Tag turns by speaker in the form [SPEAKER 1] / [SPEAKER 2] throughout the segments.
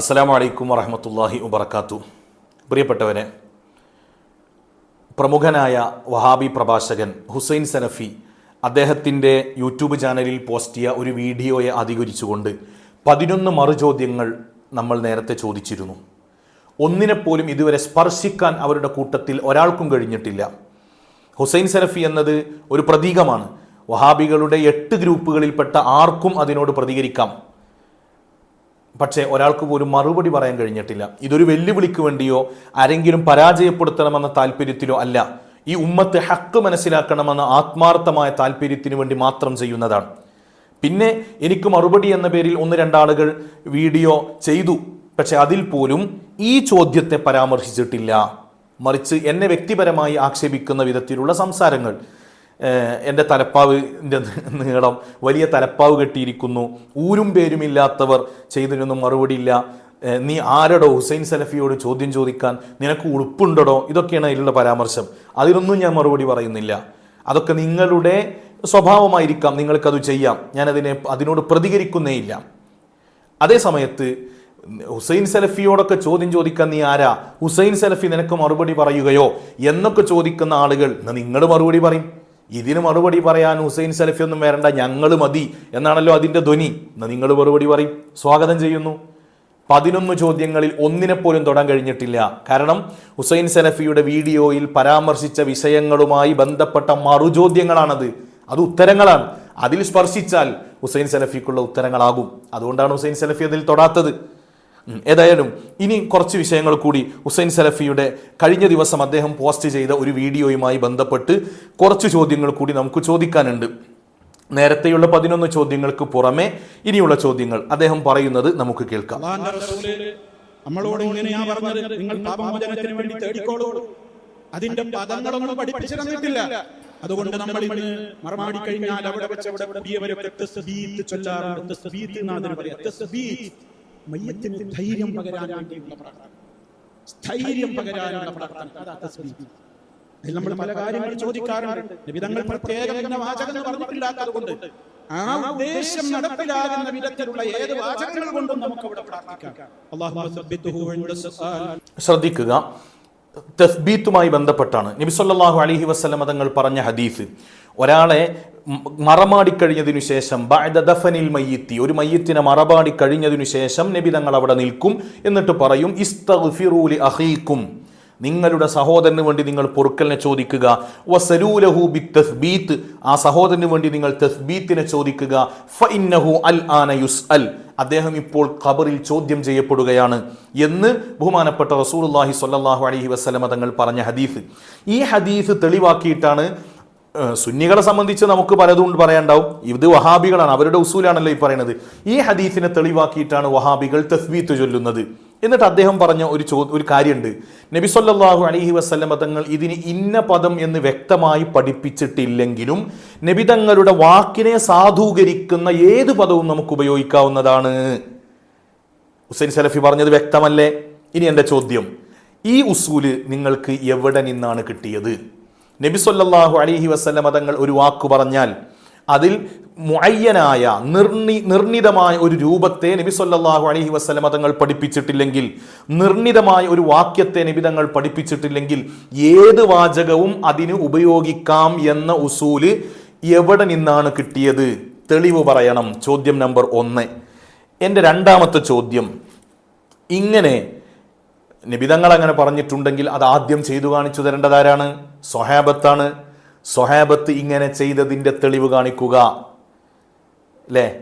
[SPEAKER 1] അസ്സലാമു വലൈക്കും വറഹമത്തല്ലാഹി വബർക്കാത്തു പ്രിയപ്പെട്ടവരെ പ്രമുഖനായ വഹാബി പ്രഭാഷകൻ ഹുസൈൻ സനഫി അദ്ദേഹത്തിന്റെ യൂട്യൂബ് ചാനലിൽ പോസ്റ്റ് ചെയ്ത ഒരു വീഡിയോയെ അധികരിച്ചുകൊണ്ട് പതിനൊന്ന് മറുചോദ്യങ്ങൾ നമ്മൾ നേരത്തെ ചോദിച്ചിരുന്നു. ഒന്നിനെപ്പോലും ഇതുവരെ സ്പർശിക്കാൻ അവരുടെ കൂട്ടത്തിൽ ഒരാൾക്കും കഴിഞ്ഞിട്ടില്ല. ഹുസൈൻ സനഫി എന്നത് ഒരു പ്രതീകമാണ്. വഹാബികളുടെ എട്ട് ഗ്രൂപ്പുകളിൽപ്പെട്ട ആർക്കും അതിനോട് പ്രതികരിക്കാം. പക്ഷേ ഒരാൾക്ക് പോലും മറുപടി പറയാൻ കഴിഞ്ഞിട്ടില്ല. ഇതൊരു വെല്ലുവിളിക്ക് വേണ്ടിയോ ആരെങ്കിലും പരാജയപ്പെടുത്തണമെന്ന താല്പര്യത്തിലോ അല്ല. ഈ ഉമ്മത്ത് ഹക്ക് മനസ്സിലാക്കണമെന്ന ആത്മാർത്ഥമായ താല്പര്യത്തിന് വേണ്ടി മാത്രം ചെയ്യുന്നതാണ്. പിന്നെ എനിക്ക് മറുപടി എന്ന പേരിൽ ഒന്ന് രണ്ടാളുകൾ വീഡിയോ ചെയ്തു. പക്ഷെ അതിൽ പോലും ഈ ചോദ്യത്തെ പരാമർശിച്ചിട്ടില്ല. മറിച്ച് എന്നെ വ്യക്തിപരമായി ആക്ഷേപിക്കുന്ന വിധത്തിലുള്ള സംസാരങ്ങൾ. എന്റെ തലപ്പാവിന്റെ നീളം വലിയ തലപ്പാവ് കെട്ടിയിരിക്കുന്നു. ഊരും പേരുമില്ലാത്തവർ ചെയ്തിരുന്നു മറുപടിയില്ല ഇല്ല. നീ ആരടോ ഹുസൈൻ സലഫിയോട് ചോദ്യം ചോദിക്കാൻ നിനക്ക് ഉളുപ്പുണ്ടടോ? ഇതൊക്കെയാണ് അതിലുള്ള പരാമർശം. അതിനൊന്നും ഞാൻ മറുപടി പറയുന്നില്ല. അതൊക്കെ നിങ്ങളുടെ സ്വഭാവമായിരിക്കാം. നിങ്ങൾക്കത് ചെയ്യാം. ഞാനതിനെ അതിനോട് പ്രതികരിക്കുന്നേയില്ല അതേ സമയത്ത് ഹുസൈൻ സലഫിയോടൊക്കെ ചോദ്യം ചോദിക്കാൻ നീ ആരാ? ഹുസൈൻ സലഫി നിനക്ക് മറുപടി പറയുകയോ? എന്നൊക്കെ ചോദിക്കുന്ന ആളുകൾ നിങ്ങൾ മറുപടി പറയും. ഇതിന് മറുപടി പറയാൻ ഹുസൈൻ സലഫി ഒന്നും വരണ്ട ഞങ്ങൾ മതി എന്നാണല്ലോ അതിന്റെ ധ്വനി. എന്നാൽ നിങ്ങൾ മറുപടി പറയും. സ്വാഗതം ചെയ്യുന്നു. പതിനൊന്ന് ചോദ്യങ്ങളിൽ ഒന്നിനെപ്പോലും തൊടാൻ കഴിഞ്ഞിട്ടില്ല. കാരണം ഹുസൈൻ സലഫിയുടെ വീഡിയോയിൽ പരാമർശിച്ച വിഷയങ്ങളുമായി ബന്ധപ്പെട്ട മറുചോദ്യങ്ങളാണത്. അത് ഉത്തരങ്ങളാണ്. അതിൽ സ്പർശിച്ചാൽ ഹുസൈൻ സലഫിക്കുള്ള ഉത്തരങ്ങളാകും. അതുകൊണ്ടാണ് ഹുസൈൻ സലഫി അതിൽ തൊടാത്തത്. ഏതായാലും ഇനി കുറച്ച് വിഷയങ്ങൾ കൂടി ഹുസൈൻ സലഫിയുടെ കഴിഞ്ഞ ദിവസം അദ്ദേഹം പോസ്റ്റ് ചെയ്ത ഒരു വീഡിയോയുമായി ബന്ധപ്പെട്ട് കുറച്ച് ചോദ്യങ്ങൾ കൂടി നമുക്ക് ചോദിക്കാനുണ്ട്. നേരത്തെയുള്ള പതിനൊന്ന് ചോദ്യങ്ങൾക്ക് പുറമെ ഇനിയുള്ള ചോദ്യങ്ങൾ അദ്ദേഹം പറയുന്നത് നമുക്ക് കേൾക്കാം.
[SPEAKER 2] നമ്മളോട് പറഞ്ഞത് നിങ്ങൾ വേണ്ടി തേടിക്കോളൂ. അതിന്റെ പദങ്ങളൊന്നും പഠിപ്പിച്ചു തന്നിട്ടില്ല അതുകൊണ്ട് നമ്മൾ ഇന്ന് മറമാടി കഴിഞ്ഞാൽ അവിടെ വെച്ച് അവിടെ പുതിയവരെ ചൊല്ലാറുണ്ട്. മയ്യത്തിന് ധൈര്യം പകരാൻ വേണ്ടിയുള്ള പ്രാർത്ഥന. സ്ഥൈര്യം പകരാനുള്ള പ്രാർത്ഥന. അതാ തസ്ബീഹ്. അതിൽ നമ്മൾ പല കാര്യങ്ങൾ ചോദിക്കാറുണ്ട്. നിബിതങ്ങൾ പ്രത്യേകം എന്ന് പറഞ്ഞിട്ടില്ലാത്തത് കൊണ്ട് ആ ഉദ്ദേശം നടപ്പിലാകുന്ന വിധത്തിലുള്ള ഏത് വാചകങ്ങൾ കൊണ്ടും നമുക്ക് അവിടെ പ്രാർത്ഥിക്കാം.
[SPEAKER 1] ശ്രദ്ധിക്കുക. തസ്ബീത്തുമായി ബന്ധപ്പെട്ടാണ്. നബി അലഹി അലൈഹി വസല്ലമ തങ്ങൾ പറഞ്ഞ ഹദീസ്. ഒരാളെ മറമാടിക്കഴിഞ്ഞതിനു ശേഷം ദഫനിൽ മയ്യിത്തി ഒരു മയ്യത്തിനെ മറമാടി കഴിഞ്ഞതിനു ശേഷം നബി തങ്ങൾ അവിടെ നിൽക്കും എന്നിട്ട് പറയും ഇസ്തഗ്ഫിറൂ ലി അഖീക്കും. നിങ്ങളുടെ സഹോദരന് വേണ്ടി നിങ്ങൾ പൊറുക്കലിനെ ചോദിക്കുക. വസലൂലഹു ബി തസ്ബീത്ത് ആ സഹോദരന് വേണ്ടി നിങ്ങൾ തസ്ബീത്തിനെ ചോദിക്കുക. ഫഇന്നഹു അൽ ആന യുസ്അൽ. അദ്ദേഹം ഇപ്പോൾ ഖബറിൽ ചോദ്യം ചെയ്യപ്പെടുകയാണ് എന്ന് ബഹുമാനപ്പെട്ട റസൂലുള്ളാഹി സ്വല്ലല്ലാഹു അലൈഹി വസല്ലമ തങ്ങൾ പറഞ്ഞ ഹദീസ്. ഈ ഹദീസ് തെളിവാക്കിയിട്ടാണ് സുന്നികളെ സംബന്ധിച്ച് നമുക്ക് പലതും പറയാനുണ്ടാവും. ഇത് വഹാബികളാണ്. അവരുടെ ഉസൂലാണല്ലോ ഈ പറയുന്നത്. ഈ ഹദീസിനെ തെളിവാക്കിയിട്ടാണ് വഹാബികൾ തസ്ബീത്ത് ചൊല്ലുന്നത്. എന്നിട്ട് അദ്ദേഹം പറഞ്ഞ ഒരു ചോ ഒരു കാര്യമുണ്ട്. നബി സല്ലല്ലാഹു അലൈഹി വസല്ലമ തങ്ങൾ ഇതിന് ഇന്ന പദം എന്ന് വ്യക്തമായി പഠിപ്പിച്ചിട്ടില്ലെങ്കിലും നബി തങ്ങളുടെ വാക്കിനെ സാധൂകരിക്കുന്ന ഏത് പദവും നമുക്ക് ഉപയോഗിക്കാവുന്നതാണ്. ഹുസൈൻ സലഫി പറഞ്ഞത് വ്യക്തമല്ലേ? ഇനി എന്റെ ചോദ്യം. ഈ ഉസൂൽ നിങ്ങൾക്ക് എവിടെ നിന്നാണ് കിട്ടിയത്? നബി സല്ലല്ലാഹു അലൈഹി വസല്ലമ തങ്ങൾ ഒരു വാക്ക് പറഞ്ഞാൽ അതിൽ മുഅയ്യനായ നിർണി നിർണിതമായ ഒരു രൂപത്തെ നബി സല്ലല്ലാഹു അലൈഹി വസല്ലമ തങ്ങൾ പഠിപ്പിച്ചിട്ടില്ലെങ്കിൽ നിർണിതമായ ഒരു വാക്യത്തെ നബി തങ്ങൾ പഠിപ്പിച്ചിട്ടില്ലെങ്കിൽ ഏത് വാചകവും അതിന് ഉപയോഗിക്കാം എന്ന ഉസൂൽ എവിടെ നിന്നാണ് കിട്ടിയത്? തെളിവ് പറയണം. ചോദ്യം നമ്പർ ഒന്ന്. എന്റെ രണ്ടാമത്തെ ചോദ്യം. ഇങ്ങനെ നിബിതങ്ങൾ അങ്ങനെ പറഞ്ഞിട്ടുണ്ടെങ്കിൽ അത് ആദ്യം ചെയ്തു കാണിച്ചു തരേണ്ടത് ആരാണ്? സ്വഹാബത്താണ്. സ്വഹാബത്ത് ഇങ്ങനെ ചെയ്തതിന്റെ തെളിവ് കാണിക്കുക. അല്ലേ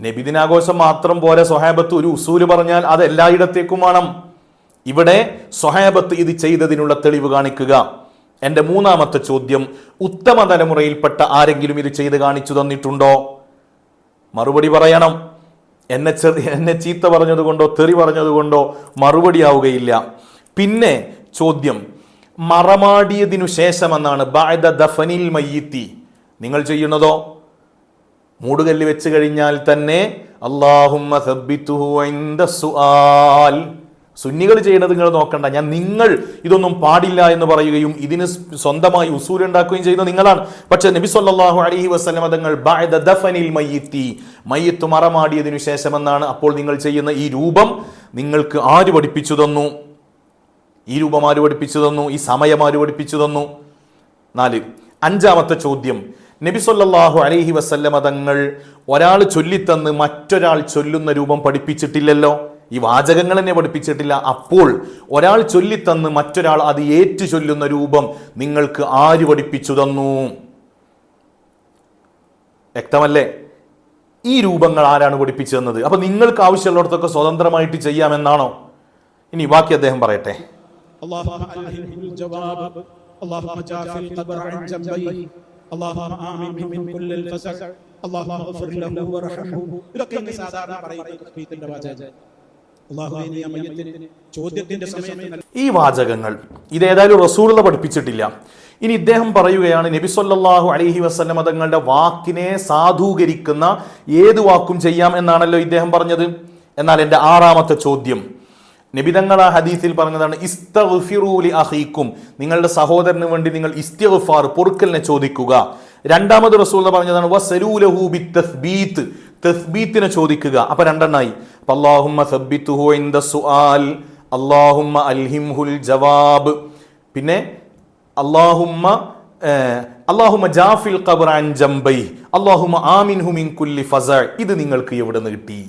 [SPEAKER 1] നബിദിനാഘോഷം മാത്രം പോലെ സൊഹാബത്ത് ഒരു ഉസൂൽ പറഞ്ഞാൽ അത് എല്ലായിടത്തേക്കും വേണം. ഇവിടെ സൊഹാബത്ത് ഇത് ചെയ്തതിനുള്ള തെളിവ് കാണിക്കുക. എന്റെ മൂന്നാമത്തെ ചോദ്യം ഉത്തമ തലമുറയിൽപ്പെട്ട ആരെങ്കിലും ഇത് ചെയ്ത് കാണിച്ചു തന്നിട്ടുണ്ടോ? മറുപടി പറയണം. എന്നെ ചെറി എന്നെ ചീത്ത പറഞ്ഞതുകൊണ്ടോ തെറി പറഞ്ഞതുകൊണ്ടോ മറുപടി ആവുകയില്ല പിന്നെ ചോദ്യം. മറമാടിയതിനു ശേഷമെന്നാണ്. ബഅദ ദഫനിൽ മയ്യത്തി. നിങ്ങൾ ചെയ്യുന്നതോ? മൂടുകല്ല് വെച്ച് കഴിഞ്ഞാൽ തന്നെ അള്ളാഹുമ്മ സുന്നികൾ ചെയ്യുന്നത് നിങ്ങൾ നോക്കണ്ട. ഞാൻ നിങ്ങൾ ഇതൊന്നും പാടില്ല എന്ന് പറയുകയും ഇതിന് സ്വന്തമായി ഉസൂരുണ്ടാക്കുകയും ചെയ്യുന്ന നിങ്ങളാണ്. പക്ഷെ നബി സല്ലാഹു അലഹി വസ്ലമതങ്ങൾ ദഫനിൽ മയ്യിത്തി. മയ്യത്ത് മറമാടിയതിനു ശേഷമെന്നാണ് അപ്പോൾ നിങ്ങൾ ചെയ്യുന്ന ഈ രൂപം നിങ്ങൾക്ക് ആര് പഠിപ്പിച്ചു തന്നു? ഈ രൂപം ആര് പഠിപ്പിച്ചു തന്നു? ഈ സമയം ആര് പഠിപ്പിച്ചു തന്നു? നാല്. അഞ്ചാമത്തെ ചോദ്യം. നബി സല്ലാഹു അലഹി വസല്ലമ തങ്ങൾ ഒരാൾ ചൊല്ലിത്തന്ന് മറ്റൊരാൾ ചൊല്ലുന്ന രൂപം പഠിപ്പിച്ചിട്ടില്ലല്ലോ? ഈ വാചകങ്ങൾ തന്നെ പഠിപ്പിച്ചിട്ടില്ല അപ്പോൾ ഒരാൾ ചൊല്ലിത്തന്ന് മറ്റൊരാൾ അത് ഏറ്റു ചൊല്ലുന്ന രൂപം നിങ്ങൾക്ക് ആര് പഠിപ്പിച്ചു തന്നു വ്യക്തമല്ലേ ഈ രൂപങ്ങൾ ആരാണ് പഠിപ്പിച്ചു തന്നത് അപ്പൊ നിങ്ങൾക്ക് ആവശ്യമുള്ളിടത്തൊക്കെ സ്വതന്ത്രമായിട്ട് ചെയ്യാമെന്നാണോ ഇനി ബാക്കി അദ്ദേഹം പറയട്ടെ
[SPEAKER 2] اللهم ألهمه الجواب اللهم جاف القدر عن جنبيه اللهم آمنه من كل الفزع اللهم اغفر له وارحمه ഇതൊക്കെ ഇന്ന് സാധാരണ പറയുന്ന തസ്ബീഹിന്റെ വാചകം
[SPEAKER 1] ഈ വാചകങ്ങൾ ഇതേതായാലും റസൂലുള്ള പഠിപ്പിച്ചിട്ടില്ല. ഇനി ഇദ്ദേഹം പറയുകയാണ് നബി സല്ലല്ലാഹു അലൈഹി വസല്ലമ തങ്ങളുടെ വാക്കിനെ സാധൂകരിക്കുന്ന ഏത് വാക്കും ചെയ്യാം എന്നാണല്ലോ ഇദ്ദേഹം പറഞ്ഞത്? എന്നാൽ എന്റെ ആറാമത്തെ ചോദ്യം. നിബിതങ്ങൾ ആ ഹദീസിൽ പറഞ്ഞതാണ് ഇസ്തഫിറൂലി അഹീക്കും നിങ്ങളുടെ സഹോദരന് വേണ്ടി നിങ്ങൾ ഇസ്തിഗ്ഫാർ പൊറുക്കലിനെ ചോദിക്കുക. രണ്ടാമത് റസൂൽ പറഞ്ഞതാണ് വസരൂലഹൂബി തസ്ബീത്ത് തസ്ബീത്തിനെ ചോദിക്കുക. അപ്പൊ രണ്ടെണ്ണായി. അല്ലാഹുമ്മ സബ്ബിത്തുഹു ഇൻദ സുആൽ അല്ലാഹുമ്മ അൽഹിംഹുൽ ജവാബ്. പിന്നെ അല്ലാഹുമ്മ അള്ളാഹുമ ജാഫിൽ ഖബർ അൻ ജംബൈ അല്ലാഹുമ്മ ആമിൻഹു മിൻ കുല്ലി ഫസ. ഇത് നിങ്ങൾക്ക് എവിടെ നിന്ന് കിട്ടി?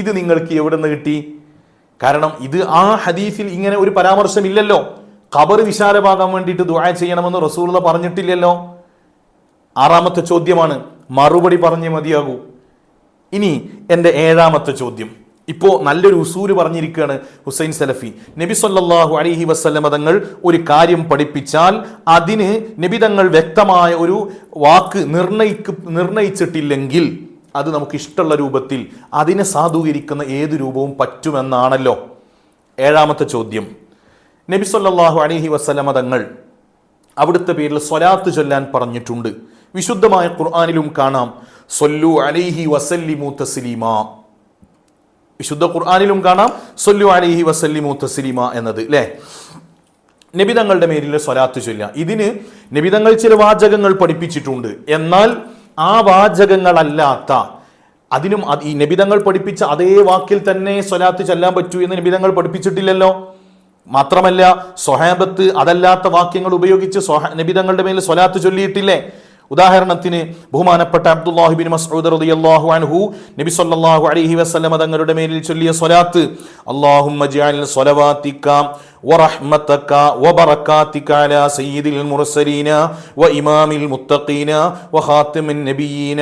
[SPEAKER 1] ഇത് നിങ്ങൾക്ക് എവിടെ നിന്ന് കിട്ടി? കാരണം ഇത് ആ ഹദീസിൽ ഇങ്ങനെ ഒരു പരാമർശം ഇല്ലല്ലോ ഖബർ വിശാലമാകാൻ വേണ്ടിയിട്ട് ദുആ ചെയ്യണമെന്ന് റസൂലുള്ള പറഞ്ഞിട്ടില്ലല്ലോ. ആറാമത്തെ ചോദ്യമാണ് മറുപടി പറഞ്ഞേ മതിയാകൂ. ഇനി എന്റെ ഏഴാമത്തെ ചോദ്യം. ഇപ്പോൾ നല്ലൊരു ഉസൂര് പറഞ്ഞിരിക്കുകയാണ് ഹുസൈൻ സലഫി. നബി സല്ലല്ലാഹു അലൈഹി വസ്ലമ തങ്ങൾ ഒരു കാര്യം പഠിപ്പിച്ചാൽ അതിന് നബി തങ്ങൾ വ്യക്തമായ ഒരു വാക്ക് നിർണയിക്ക് നിർണയിച്ചിട്ടില്ലെങ്കിൽ അത് നമുക്ക് ഇഷ്ടമുള്ള രൂപത്തിൽ അതിനെ സാധൂകരിക്കുന്ന ഏത് രൂപവും പറ്റുമെന്നാണല്ലോ. ഏഴാമത്തെ ചോദ്യം. നബി സല്ലല്ലാഹു അലൈഹി വസ്ലമ തങ്ങൾ അവിടുത്തെ പേരിൽ സ്വലാത്ത് ചൊല്ലാൻ പറഞ്ഞിട്ടുണ്ട്. വിശുദ്ധമായ ഖുർആാനിലും കാണാം. സൊല്ലു അലൈഹി വസല്ലിമു തസ്ലീമ. വിശുദ്ധ ഖുർആാനിലും കാണാം. സൊല്ലു അലൈഹി വസല്ലിമു തസ്ലീമ എന്നത് അല്ലേ നബിതങ്ങളുടെ മേലിൽ സ്വലാത്ത് ചൊല്ലുക. ഇതിന് നബിതങ്ങൾ ചില വാചകങ്ങൾ പഠിപ്പിച്ചിട്ടുണ്ട്. എന്നാൽ ആ വാചകങ്ങളല്ലാത്ത അതിനും അത് ഈ നബിതങ്ങൾ പഠിപ്പിച്ച അതേ വാക്കിൽ തന്നെ സ്വലാത്ത് ചെല്ലാൻ പറ്റൂ എന്ന് നബിതങ്ങൾ പഠിപ്പിച്ചിട്ടില്ലല്ലോ. മാത്രമല്ല സ്വഹാബത്ത് അതല്ലാത്ത വാക്യങ്ങൾ ഉപയോഗിച്ച് നബിതങ്ങളുടെ മേൽ സ്വലാത്ത് ചൊല്ലിയിട്ടില്ലേ? ഉദാഹരണത്തിന് ബഹുമാനപ്പെട്ട അബ്ദുല്ലാഹിബിൻ മസ്ഊദ് റളിയല്ലാഹു അൻഹു നബി സല്ലല്ലാഹു അലൈഹി വസല്ലം തങ്ങളുടെ മേലിൽ ചൊല്ലിയ സ്വലാത്ത് അല്ലാഹുമ്മ ജഅൽ സ്വലവാതിക വബറകാതിക അലാ സയ്യിദിൽ മുർസലീന വഇമാമിൽ മുത്തഖീന വഖാതിമിൻ നബിയീന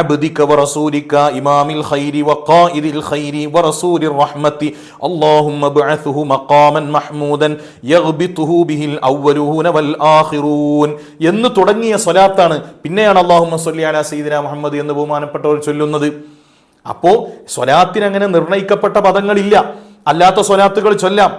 [SPEAKER 1] അബ്ദിക വറസൂലിക ഇമാമിൽ ഖൈരി വഖായിദിൽ ഖൈരി വറസൂലിർ റഹ്മത്തി അല്ലാഹുമ്മ ബഅത്ഹു മഖാമൻ മഹ്മൂദൻ യഗ്ബിതുഹു ബിഹിൽ അവ്വലൂന വൽ ആഖിറൂൻ എന്ന് തുടങ്ങിയ സ്വലാത്താണ് പിന്നെയാണ് അള്ളാഹുമ്മ സല്ലി അലാ സയ്യിദിന മുഹമ്മദ് എന്ന് ബഹുമാനപ്പെട്ടവർ ചൊല്ലുന്നത്. അപ്പോ സ്വലാത്തിന് അങ്ങനെ നിർണയിക്കപ്പെട്ട പദങ്ങളില്ല. അല്ലാത്ത സ്വലാത്തുകൾ ചൊല്ലാം.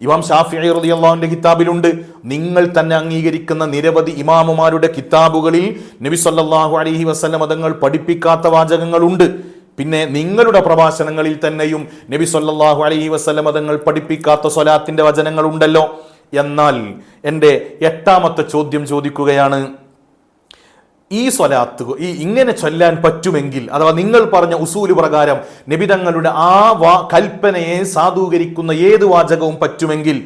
[SPEAKER 1] ഇമാം ഷാഫി റളിയല്ലാഹുവിന്റെ കിതാബിലുണ്ട്. നിങ്ങൾ തന്നെ അംഗീകരിക്കുന്ന നിരവധി ഇമാമുമാരുടെ കിതാബുകളിൽ നബി സല്ലല്ലാഹു അലൈഹി വസല്ലം മതങ്ങൾ പഠിപ്പിക്കാത്ത വാചകങ്ങളുണ്ട്. പിന്നെ നിങ്ങളുടെ പ്രഭാഷണങ്ങളിൽ തന്നെയും നബി സല്ലല്ലാഹു അലൈഹി വസല്ലം മതങ്ങൾ പഠിപ്പിക്കാത്ത സ്വലാത്തിന്റെ വചനങ്ങളുണ്ടല്ലോ. എന്നാൽ എന്റെ എട്ടാമത്തെ ചോദ്യം ചോദിക്കുകയാണ് ഈ സ്വലാത്ത് ഈ ഇങ്ങനെ ചൊല്ലാൻ പറ്റുമെങ്കിൽ അഥവാ നിങ്ങൾ പറഞ്ഞ ഉസൂൽ പ്രകാരം നിബിതങ്ങളുടെ ആ വാ കൽപ്പനയെ സാധൂകരിക്കുന്ന ഏത് വാചകവും പറ്റുമെങ്കിൽ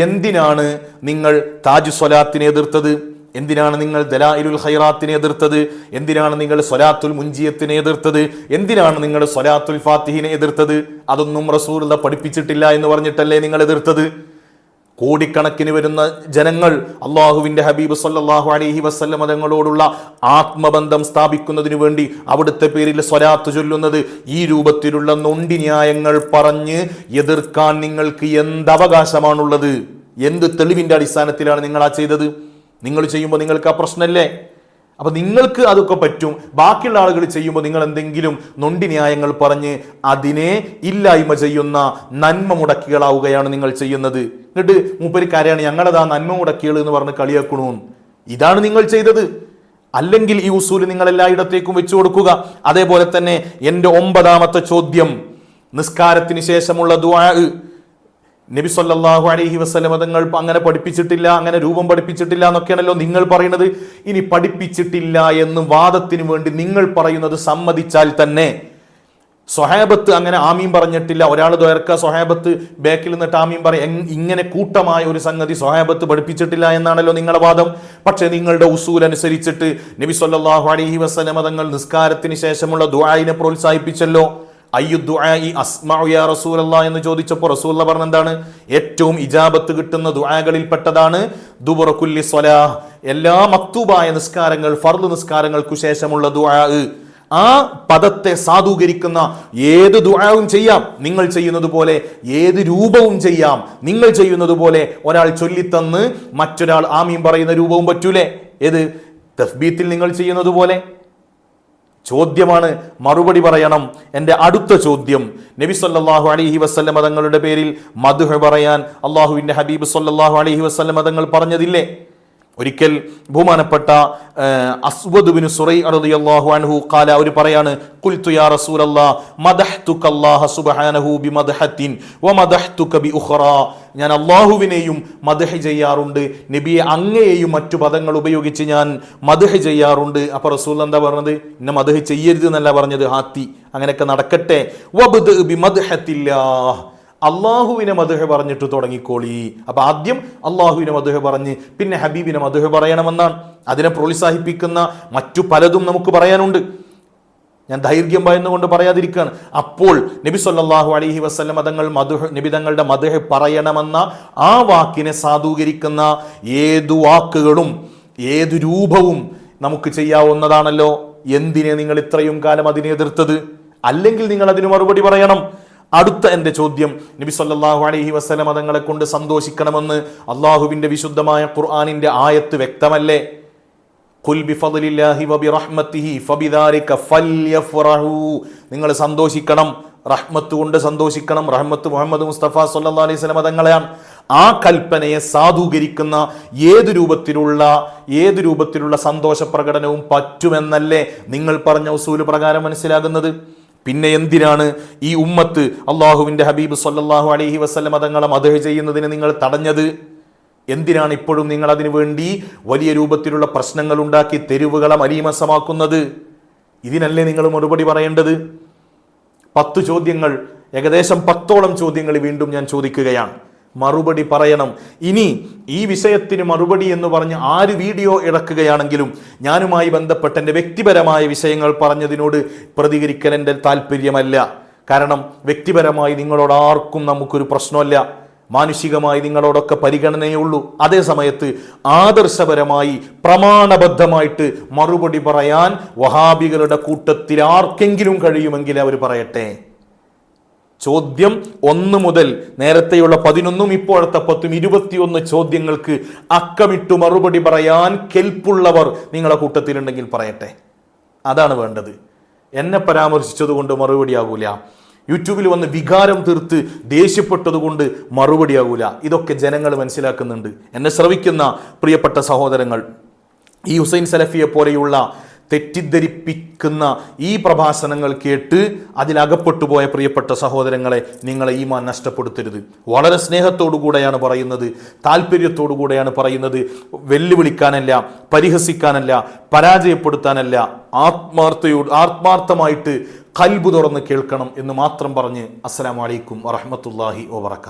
[SPEAKER 1] എന്തിനാണ് നിങ്ങൾ താജ് സ്വലാത്തിനെ എതിർത്തത്? എന്തിനാണ് നിങ്ങൾ ദലായിലുൽ ഹൈറാത്തിനെ എതിർത്തത്? എന്തിനാണ് നിങ്ങൾ സ്വലാത്തുൽ മുഞ്ചിയത്തിനെ എതിർത്തത്? എന്തിനാണ് നിങ്ങൾ സ്വലാത്തുൽ ഫാത്തിഹിനെ എതിർത്തത്? അതൊന്നും റസൂലുള്ള പഠിപ്പിച്ചിട്ടില്ല എന്ന് പറഞ്ഞിട്ടല്ലേ നിങ്ങൾ എതിർത്തത്? കോടിക്കണക്കിന് വരുന്ന ജനങ്ങൾ അള്ളാഹുവിന്റെ ഹബീബ് സല്ലാഹു അലഹി വസല്ലം തങ്ങളോടുള്ള ആത്മബന്ധം സ്ഥാപിക്കുന്നതിന് വേണ്ടി അവിടുത്തെ പേരിൽ സ്വരാത്ത് ചൊല്ലുന്നത് ഈ രൂപത്തിലുള്ള നൊണ്ടി ന്യായങ്ങൾ പറഞ്ഞ് എതിർക്കാൻ നിങ്ങൾക്ക് എന്തവകാശമാണുള്ളത് എന്ത് തെളിവിന്റെ അടിസ്ഥാനത്തിലാണ് നിങ്ങൾ ആ ചെയ്തത്? നിങ്ങൾ ചെയ്യുമ്പോൾ നിങ്ങൾക്ക് ആ പ്രശ്നമല്ലേ? അപ്പൊ നിങ്ങൾക്ക് അതൊക്കെ പറ്റും. ബാക്കിയുള്ള ആളുകൾ ചെയ്യുമ്പോൾ നിങ്ങൾ എന്തെങ്കിലും നൊണ്ടി ന്യായങ്ങൾ പറഞ്ഞ് അതിനെ ഇല്ലായ്മ ചെയ്യുന്ന നന്മ മുടക്കികളാവുകയാണ് നിങ്ങൾ ചെയ്യുന്നത്. എന്നിട്ട് മൂപ്പര് കരയാണ് ഞങ്ങളതാ നന്മ മുടക്കികൾ എന്ന് പറഞ്ഞ് കളിയാക്കണു ഇതാണ് നിങ്ങൾ ചെയ്തത്. അല്ലെങ്കിൽ ഈ ഉസൂൽ നിങ്ങൾ എല്ലായിടത്തേക്കും വെച്ചു കൊടുക്കുക. അതേപോലെ തന്നെ എന്റെ ഒമ്പതാമത്തെ ചോദ്യം. നിസ്കാരത്തിന് ശേഷമുള്ള ദുആ നബി സല്ലാഹു അലൈഹി വസ്ലം തങ്ങൾ അങ്ങനെ പഠിപ്പിച്ചിട്ടില്ല അങ്ങനെ രൂപം പഠിപ്പിച്ചിട്ടില്ല എന്നൊക്കെയാണല്ലോ നിങ്ങൾ പറയുന്നത്. ഇനി പഠിപ്പിച്ചിട്ടില്ല എന്നും വാദത്തിന് വേണ്ടി നിങ്ങൾ പറയുന്നത് സമ്മതിച്ചാൽ തന്നെ. സൊഹേബത്ത് അങ്ങനെ ആമീൻ പറഞ്ഞിട്ടില്ല. ഒരാൾ ദ്വയർക്ക സൊഹേബത്ത് ബേക്കിൽ നിന്നിട്ട് ആമീൻ പറയും ഇങ്ങനെ കൂട്ടമായ ഒരു സംഗതി സൊഹേബത്ത് പഠിപ്പിച്ചിട്ടില്ല എന്നാണല്ലോ നിങ്ങളുടെ വാദം. പക്ഷേ നിങ്ങളുടെ ഉസൂൽ അനുസരിച്ചിട്ട് നബി സല്ലാഹു അലഹി വസ്ലം തങ്ങൾ നിസ്കാരത്തിന് ശേഷമുള്ള ദുആയിനെ പ്രോത്സാഹിപ്പിച്ചല്ലോ. അസ്മഉ യാ എന്ന് ചോദിച്ചപ്പോൾ റസൂലുള്ള പറഞ്ഞ എന്താണ്? ഏറ്റവും ഇജാബത്ത് കിട്ടുന്ന ദുആകളിൽ പെട്ടതാണ് ദുബറ കുല്ലി സ്വലാഹ്. എല്ലാ മക്തൂബായ നിസ്കാരങ്ങൾ ഫർദ് നിസ്കാരങ്ങൾക്കു ശേഷമുള്ള ദുആ ആ പദത്തെ സാധൂകരിക്കുന്ന ഏത് ദുആവും ചെയ്യാം. നിങ്ങൾ ചെയ്യുന്നത് പോലെ ഏത് രൂപവും ചെയ്യാം. നിങ്ങൾ ചെയ്യുന്നത് പോലെ ഒരാൾ ചൊല്ലിത്തന്ന് മറ്റൊരാൾ ആമീൻ പറയുന്ന രൂപവും പറ്റൂലേ? ഏത്? തസ്ബീത്തിൽ നിങ്ങൾ ചെയ്യുന്നത് പോലെ. ചോദ്യമാണ്. മറുപടി പറയണം. എന്റെ അടുത്ത ചോദ്യം. നബി സല്ലാഹു അലഹി വസ്ല്ല മതങ്ങളുടെ പേരിൽ മധുഹ പറയാൻ അള്ളാഹുവിന്റെ ഹബീബ് സല്ലാഹു അലഹി വസ്ല്ല മതങ്ങൾ പറഞ്ഞതില്ലേ? ഒരിക്കൽ ബഹുമാനപ്പെട്ട അസ്വദുബിന് സുറൈ റളിയല്ലാഹു അൻഹു ഖാല അവർ പറയാണ് കുൽത്തു യാ റസൂലല്ലാ മദഹ്തുക അല്ലാഹ സുബ്ഹാനഹു വ മദഹ്തു ബി ഉഖറ ഞാൻ അള്ളാഹുവിനെയും മദഹ് ചെയ്യാറുണ്ട് നബിയെ അങ്ങയെയും മറ്റു പദങ്ങൾ ഉപയോഗിച്ച് ഞാൻ മദഹ് ചെയ്യാറുണ്ട്. അപ്പൊ റസൂൽ എന്താ പറഞ്ഞത്? എന്നെ മദഹ് ചെയ്യരുത് എന്നല്ല പറഞ്ഞത് ഹാത്തി അങ്ങനെയൊക്കെ നടക്കട്ടെ. വബ്ദ് ബിമദ്ഹത്തില്ലാഹ്. അള്ളാഹുവിനെ മധുഹ പറഞ്ഞിട്ട് തുടങ്ങിക്കോളി. അപ്പൊ ആദ്യം അള്ളാഹുവിനെ മധുഹ പറഞ്ഞ് പിന്നെ ഹബീബിനെ മധുഹ പറയണമെന്നാണ്. അതിനെ പ്രോത്സാഹിപ്പിക്കുന്ന മറ്റു പലതും നമുക്ക് പറയാനുണ്ട്. ഞാൻ ദൈർഘ്യം ഭയന്നുകൊണ്ട് പറയാതിരിക്കുകയാണ്. അപ്പോൾ നബി സല്ലാഹു അലഹി വസ്ലം തങ്ങൾ മധുഹ നബി തങ്ങളുടെ മധുഹ പറയണമെന്ന ആ വാക്കിനെ സാധൂകരിക്കുന്ന ഏതു വാക്കുകളും ഏതു രൂപവും നമുക്ക് ചെയ്യാവുന്നതാണല്ലോ. എന്തിനെ നിങ്ങൾ ഇത്രയും കാലം അതിനെ എതിർത്തത്? അല്ലെങ്കിൽ നിങ്ങൾ അതിന് മറുപടി പറയണം? അടുത്ത എന്റെ ചോദ്യം. നബി സല്ലാഹു അലഹി വസ്ലം തങ്ങളെ കൊണ്ട് സന്തോഷിക്കണമെന്ന് അള്ളാഹുവിന്റെ വിശുദ്ധമായ ഖുർആനിന്റെ ആയത്ത് വ്യക്തമല്ലേ? നിങ്ങൾ സന്തോഷിക്കണം. റഹ്മത്ത് കൊണ്ട് സന്തോഷിക്കണം. റഹ്മത്ത് മുഹമ്മദ് മുസ്തഫ സല്ലാ അലൈഹി സ്വലം തങ്ങളെയാണ് ആ കൽപ്പനയെ സാധൂകരിക്കുന്ന ഏത് രൂപത്തിലുള്ള ഏത് രൂപത്തിലുള്ള സന്തോഷ പ്രകടനവും പറ്റുമെന്നല്ലേ നിങ്ങൾ പറഞ്ഞ ഉസൂൽ പ്രകാരം മനസ്സിലാകുന്നത്? പിന്നെ എന്തിനാണ് ഈ ഉമ്മത്ത് അള്ളാഹുവിന്റെ ഹബീബ് സല്ലാഹു അലഹി വസ്ലം തങ്ങളെ മതഹ് ചെയ്യുന്നതിന് നിങ്ങൾ തടഞ്ഞത്? എന്തിനാണ് ഇപ്പോഴും നിങ്ങൾ അതിനു വേണ്ടി വലിയ രൂപത്തിലുള്ള പ്രശ്നങ്ങൾ ഉണ്ടാക്കി തെരുവുകളെ മലീമസമാക്കുന്നത്? ഇതിനല്ലേ നിങ്ങൾ മറുപടി പറയേണ്ടത്? പത്ത് ചോദ്യങ്ങൾ ഏകദേശം പത്തോളം ചോദ്യങ്ങൾ വീണ്ടും ഞാൻ ചോദിക്കുകയാണ്. മറുപടി പറയണം. ഇനി ഈ വിഷയത്തിന് മറുപടി എന്ന് പറഞ്ഞ് ആര് വീഡിയോ ഇടക്കുകയാണെങ്കിലും ഞാനുമായി ബന്ധപ്പെട്ട എന്റെ വ്യക്തിപരമായ വിഷയങ്ങൾ പറഞ്ഞതിനോട് പ്രതികരിക്കാൻ എന്റെ താല്പര്യമല്ല. കാരണം വ്യക്തിപരമായി നിങ്ങളോട് ആർക്കും നമുക്കൊരു പ്രശ്നമല്ല. മാനുഷികമായി നിങ്ങളോടൊക്കെ പരിഗണനയുള്ളൂ അതേ സമയത്ത് ആദർശപരമായി പ്രമാണബദ്ധമായിട്ട് മറുപടി പറയാൻ വഹാബികളുടെ കൂട്ടത്തിൽ ആർക്കെങ്കിലും കഴിയുമെങ്കിൽ അവർ പറയട്ടെ. ചോദ്യം ഒന്ന് മുതൽ നേരത്തെയുള്ള പതിനൊന്നും ഇപ്പോഴത്തെ പത്തും ഇരുപത്തിയൊന്ന് ചോദ്യങ്ങൾക്ക് അക്കമിട്ടു മറുപടി പറയാൻ കെൽപ്പുള്ളവർ നിങ്ങളെ കൂട്ടത്തിലുണ്ടെങ്കിൽ പറയട്ടെ. അതാണ് വേണ്ടത്. എന്നെ പരാമർശിച്ചതുകൊണ്ട് മറുപടിയാകൂല. യൂട്യൂബിൽ വന്ന് വികാരം തീർത്ത് ദേഷ്യപ്പെട്ടതുകൊണ്ട് മറുപടിയാകൂല. ഇതൊക്കെ ജനങ്ങൾ മനസ്സിലാക്കുന്നുണ്ട്. എന്നെ ശ്രവിക്കുന്ന പ്രിയപ്പെട്ട സഹോദരങ്ങൾ ഈ ഹുസൈൻ സലഫിയെ പോലെയുള്ള തെറ്റിദ്ധരിപ്പിക്കുന്ന ഈ പ്രഭാഷണങ്ങൾ കേട്ട് അതിലകപ്പെട്ടു പോയ പ്രിയപ്പെട്ട സഹോദരങ്ങളെ നിങ്ങളെ ഈ മാൻ നഷ്ടപ്പെടുത്തരുത്. വളരെ സ്നേഹത്തോടു കൂടെയാണ് പറയുന്നത് താല്പര്യത്തോടു കൂടെയാണ് പറയുന്നത്. വെല്ലുവിളിക്കാനല്ല പരിഹസിക്കാനല്ല പരാജയപ്പെടുത്താനല്ല ആത്മാർത്ഥയോട് ആത്മാർത്ഥമായിട്ട് കൽബു തുറന്ന് കേൾക്കണം എന്ന് മാത്രം പറഞ്ഞ് അസ്സലാമലൈക്കും വറഹമത്തല്ലാഹി വബർക്കാത്തു